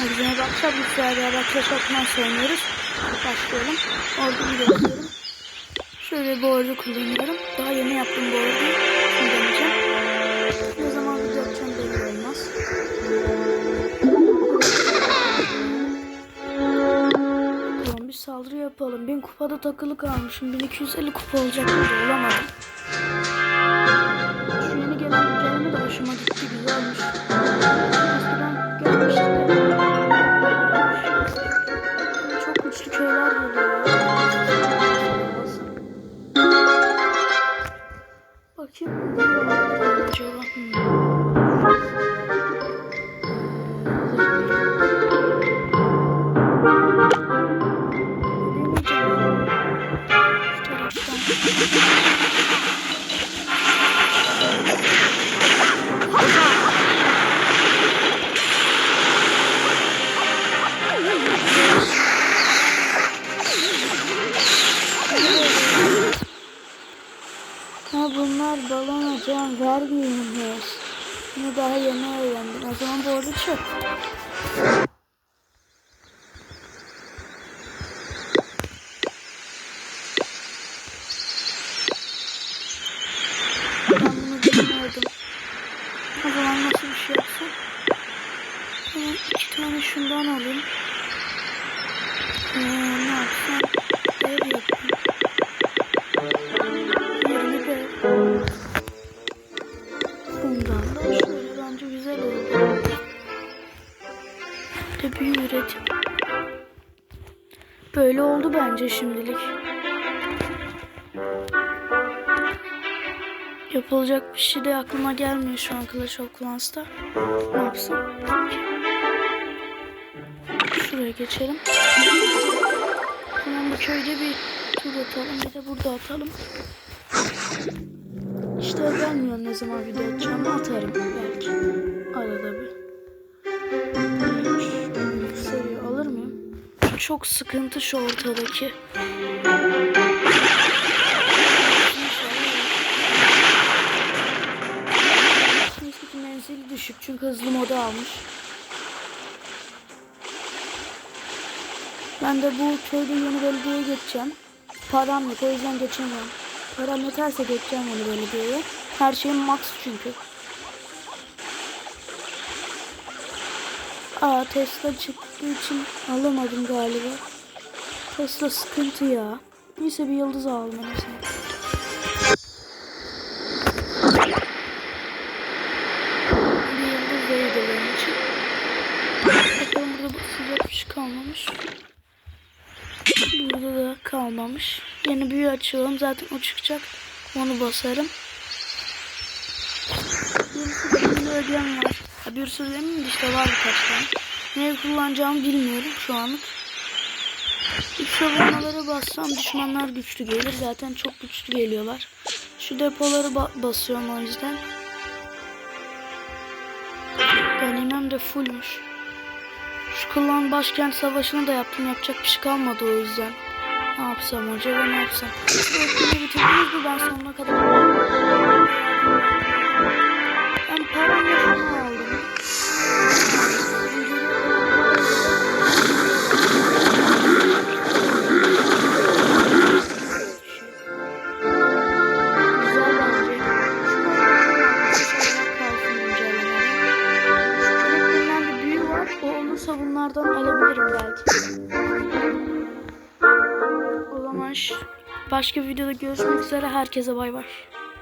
Bu sefer beraber Clash of Clans oynuyoruz. Başlayalım. Orada bir yapıyorum. Şöyle bir ordu kullanıyorum. Daha yeni yaptım bu orduyu. Deneyeceğim. Ne zaman video atacağım belli olmaz. Tamam bir saldırı yapalım. 1000 kupada takılı kalmışım. 1250 kupa olacak da olamadım. Şu yeni gelen güncelleme de hoşuma gitti. Güzelmiş. Bakayım. acaba? Hmm. Bunlar balona can vermiyormuş. Bunu daha yeni öğrendim. O zaman bu arada çok. O zaman nasıl bir şey yapsam? Hemen şundan alayım. Ee, ne yapsam? Bence güzel oldu. De büyü üretim. Böyle oldu bence şimdilik. Yapılacak bir şey de aklıma gelmiyor şu an Clash of Clans'ta. Ne yapsam? Şuraya geçelim. Hemen bu köyde bir tur atalım. Bir de burada atalım. İşte gelmiyor ne zaman video atacağımı atarım belki. Çok sıkıntı şu ortadaki. Neyse ki menzili düşük çünkü hızlı moda almış. Ben de bu köyde yeni belediyeye geçeceğim. Param yok o yüzden geçemiyorum. Param yeterse geçeceğim yeni belediyeye. Her şeyim max çünkü. Aa Tesla çıktığı için alamadım galiba. Tesla sıkıntı ya. Neyse bir yıldız azından. Bir yıldız da iyiydi benim için. Bakalım burada sıcak bir şey kalmamış. Burada da kalmamış. Yeni büyü açıyorum. Zaten o çıkacak. Onu basarım. Bir sürü ödem var. Ha, bir sürü demeyeyim de işte var birkaç tane. Neyi kullanacağımı bilmiyorum şu anlık. İlk savunmalara bassam düşmanlar güçlü gelir. Zaten çok güçlü geliyorlar. Şu depoları ba- basıyorum o yüzden. Ganimem de fullmüş. Şu klan başkent savaşını da yaptım. Yapacak bir şey kalmadı o yüzden. Ne yapsam acaba ne yapsam? Öykünü bitirdiniz mi? Ben sonuna kadar... belki. O zaman başka videoda görüşmek üzere. Herkese bay bay.